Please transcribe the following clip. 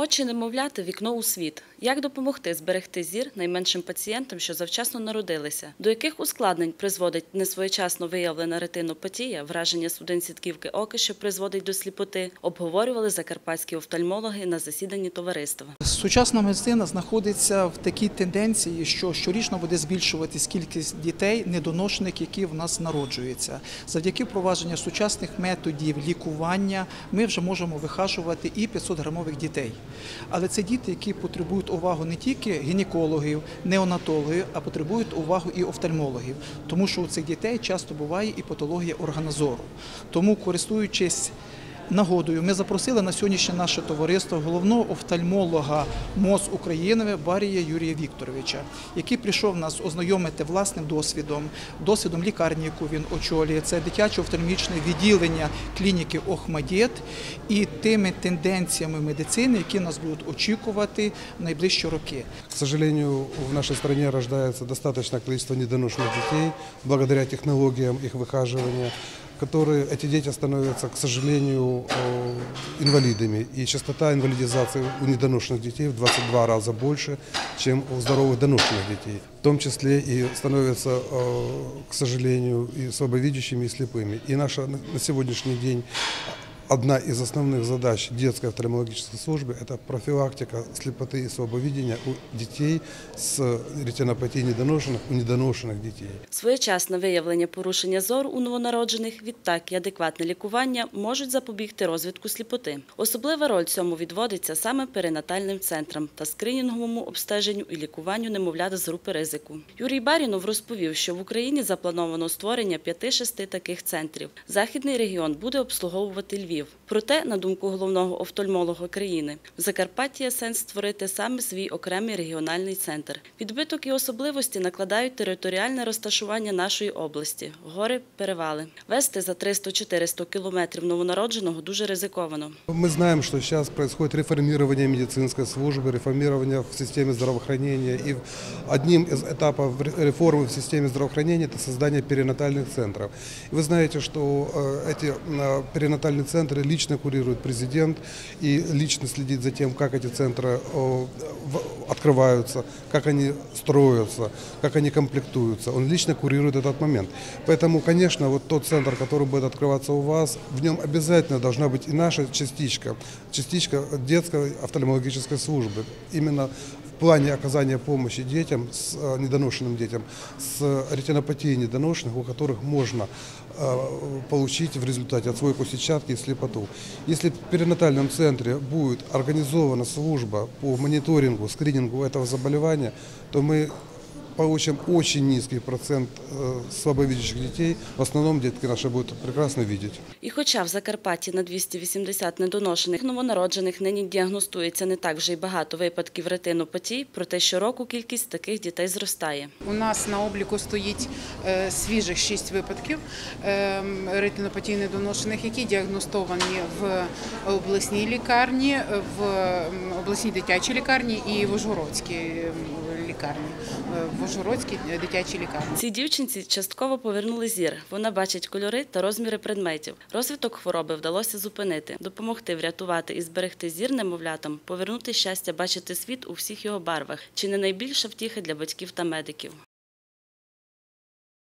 Очі немовляти вікно у світ. Як допомогти зберегти зір найменшим пацієнтам, що завчасно народилися? До яких ускладнень призводить несвоєчасно виявлена ретинопатія, враження судин сітківки ока, що призводить до сліпоти, обговорювали закарпатські офтальмологи на засіданні товариства. Сучасна медицина знаходиться в такій тенденції, що щорічно буде збільшуватись кількість дітей, недоношених, які в нас народжуються. Завдяки впровадженню сучасних методів лікування ми вже можемо вихажувати і 500 грамових дітей. Але це діти, які потребують увагу не тільки гінекологів, неонатологів, а потребують увагу і офтальмологів, тому що у цих дітей часто буває і патологія органозору. Тому, користуючись Нагодою ми запросили на сьогоднішнє наше товариство головного офтальмолога МОЗ України Барія Юрія Вікторовича, який прийшов нас ознайомити власним досвідом, досвідом лікарні, яку він очолює. Це дитяче офтальмічне відділення клініки Охмадєт і тими тенденціями медицини, які нас будуть очікувати в найближчі роки. К сожалению, в нашей стране рождается достаточное количество недоношенных детей благодаря технологиям их выхаживания, которые эти дети становятся, к сожалению, э, инвалидами. И частота инвалидизации у недоношенных детей в 22 раза больше, чем у здоровых доношенных детей. В том числе и становятся, э, к сожалению, и слабовидящими, и слепыми. И наша на сегодняшний день Одна из основных задач детской офтальмологической службы – это профилактика слепоты и слабовидения у детей с ретинопатией недоношенных, у недоношенных детей. Своєчасне виявлення порушення зору у новонароджених, відтак і адекватне лікування можуть запобігти розвитку сліпоти. Особлива роль цьому відводиться саме перинатальним центрам та скринінговому обстеженню і лікуванню немовлят з групи ризику. Юрій Барінов розповів, що в Україні заплановано створення 5-6 таких центрів. Західний регіон буде обслуговувати Львів. Проте, на думку головного офтальмолога країни, в Закарпатті є сенс створити саме свій окремий регіональний центр. Відбиток і особливості накладають територіальне розташування нашої області гори, перевали. Вести за 300-400 кілометрів новонародженого дуже ризиковано. Мы знаем, что сейчас происходит реформирование медицинской службы, реформирование в системе здравоохранения. И одним из этапов реформы в системе здравоохранения – это создание перинатальных центров. И вы знаете, что э, эти э, перинатальные центры лично курирует президент и лично следит за тем, как эти центры открываются, как они строятся, как они комплектуются. Он лично курирует этот момент. Поэтому, конечно, вот тот центр, который будет открываться у вас, в нем обязательно должна быть и наша частичка, частичка детской офтальмологической службы. Именно в плане оказания помощи детям, с, э, недоношенным детям, с ретинопатией недоношенных, у которых можно э, получить в результате отслойку сетчатки и слепоту. Если в перинатальном центре будет организована служба по мониторингу, скринингу этого заболевания, то мы получим очень низкий процент э, слабовидящих детей. В основном детки наши будут прекрасно видеть. І хоча в Закарпатті на 280 недоношених новонароджених нині діагностується не так вже й багато випадків ретинопатії, проте щороку кількість таких дітей зростає. У нас на обліку стоїть е, свіжих 6 випадків е, ретинопатії недоношених, які діагностовані в обласній лікарні, в обласній дитячій лікарні і в Ужгородській лікарні, е, в Ужгородській дитячій лікарні. Цій дівчинці частково повернули зір. Вона бачить кольори та розміри предметів. Розвиток хвороби вдалося зупинити, допомогти врятувати і зберегти зір немовлятам, повернути щастя бачити світ у всіх його барвах. Чи не найбільша втіха для батьків та медиків?